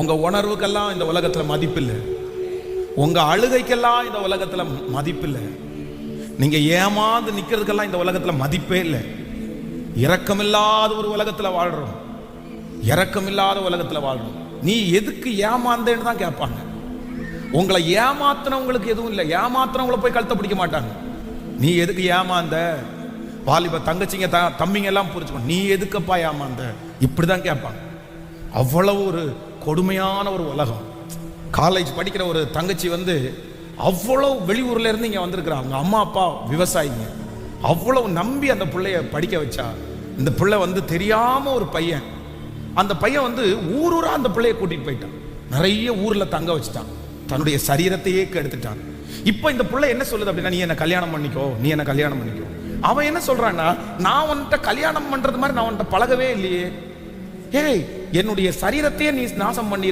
உங்கள் உணர்வுக்கெல்லாம் இந்த உலகத்தில் மதிப்பில்லை. உங்கள் அழுகைக்கெல்லாம் இந்த உலகத்தில் மதிப்பில்லை. நீங்கள் ஏமாந்து நிற்கிறதுக்கெல்லாம் இந்த உலகத்தில் மதிப்பே இல்லை. இரக்கமில்லாத ஒரு உலகத்தில் வாழ்கிறோம் இரக்கமில்லாத உலகத்தில் வாழ்கிறோம் நீ எதுக்கு ஏமாந்தேன்னு தான் கேட்பாங்க. உங்களை ஏமாத்தினவங்களுக்கு எதுவும் இல்லை. ஏமாத்தினவங்கள போய் கழுத்த பிடிக்க மாட்டாங்க. நீ எதுக்கு ஏமாந்த? வாலிப தங்கச்சிங்க த தம்பிங்க எல்லாம் புரிஞ்சுக்கணும். நீ எதுக்கப்பா ஏமாந்த? இப்படி தான் கேட்பாங்க. அவ்வளவு ஒரு கொடுமையான ஒரு உலகம். காலேஜ் படிக்கிற ஒரு தங்கச்சி வந்து அவ்வளவு வெளியூர்ல இருந்து இங்கே வந்திருக்கிறாங்க அவங்க அம்மா அப்பா விவசாயிங்க. அவ்வளவு நம்பி அந்த பிள்ளைய படிக்க வச்சா. இந்த பிள்ளை வந்து தெரியாம ஒரு பையன். அந்த பையன் வந்து ஊர் ஊரா அந்த பிள்ளைய கூட்டிட்டு போயிட்டான். நிறைய ஊர்ல தங்க வச்சுட்டான். தன்னுடைய சரீரத்தையே கெடுத்துட்டான். இப்போ இந்த பிள்ளை என்ன சொல்லுது அப்படின்னா நீ என்ன கல்யாணம் பண்ணிக்கோ நீ என்ன கல்யாணம் பண்ணிக்கோ. அவன் என்ன சொல்றான்னா நான் உன்கிட்ட கல்யாணம் பண்றது மாதிரி நான் உன்கிட்ட பழகவே இல்லையே. ஏய் என்னுடைய சரீரத்தையே நீ நாசம் பண்ணி